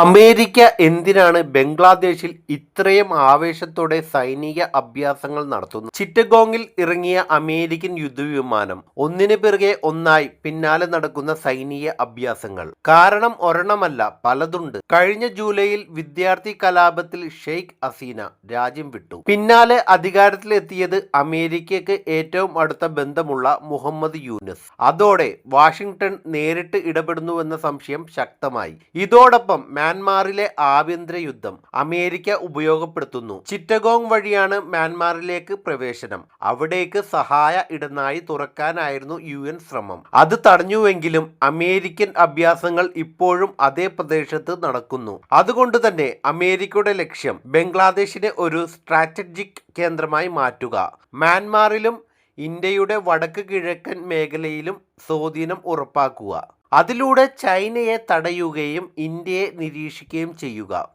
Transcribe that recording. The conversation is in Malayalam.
അമേരിക്ക എന്തിനാണ് ബംഗ്ലാദേശിൽ ഇത്രയും ആവേശത്തോടെ സൈനിക അഭ്യാസങ്ങൾ നടത്തുന്നത്? ചിറ്റഗോങ്ങിൽ ഇറങ്ങിയ അമേരിക്കൻ യുദ്ധവിമാനം ഒന്നിനു പിറകെ ഒന്നായി പിന്നാലെ നടക്കുന്ന സൈനിക അഭ്യാസങ്ങൾ. കാരണം ഒരെണ്ണമല്ല പലതുണ്ട്. കഴിഞ്ഞ ജൂലൈയിൽ വിദ്യാർത്ഥി കലാപത്തിൽ ഷെയ്ഖ് അസീന രാജ്യം വിട്ടു. പിന്നാലെ അധികാരത്തിലെത്തിയത് അമേരിക്കയ്ക്ക് ഏറ്റവും അടുത്ത ബന്ധമുള്ള മുഹമ്മദ് യൂനസ്. അതോടെ വാഷിംഗ്ടൺ നേരിട്ട് ഇടപെടുന്നുവെന്ന സംശയം ശക്തമായി. ഇതോടൊപ്പം മ്യാൻമാറിലെ ആഭ്യന്തര യുദ്ധം അമേരിക്ക ഉപയോഗപ്പെടുത്തുന്നു. ചിറ്റഗോങ് വഴിയാണ് മ്യാൻമാറിലേക്ക് പ്രവേശനം. അവിടേക്ക് സഹായ ഇടനായി തുറക്കാനായിരുന്നു യു എൻ ശ്രമം. അത് തടഞ്ഞുവെങ്കിലും അമേരിക്കൻ അഭ്യാസങ്ങൾ ഇപ്പോഴും അതേ പ്രദേശത്ത് നടക്കുന്നു. അതുകൊണ്ട് തന്നെ അമേരിക്കയുടെ ലക്ഷ്യം ബംഗ്ലാദേശിനെ ഒരു സ്ട്രാറ്റജിക് കേന്ദ്രമായി മാറ്റുക. മ്യാൻമാറിലും ഇന്ത്യയുടെ വടക്ക് കിഴക്കൻ മേഖലയിലും സ്വാധീനം ഉറപ്പാക്കുക. അതിലൂടെ ചൈനയെ തടയുകയും ഇന്ത്യയെ നിരീക്ഷിക്കുകയും ചെയ്യുക.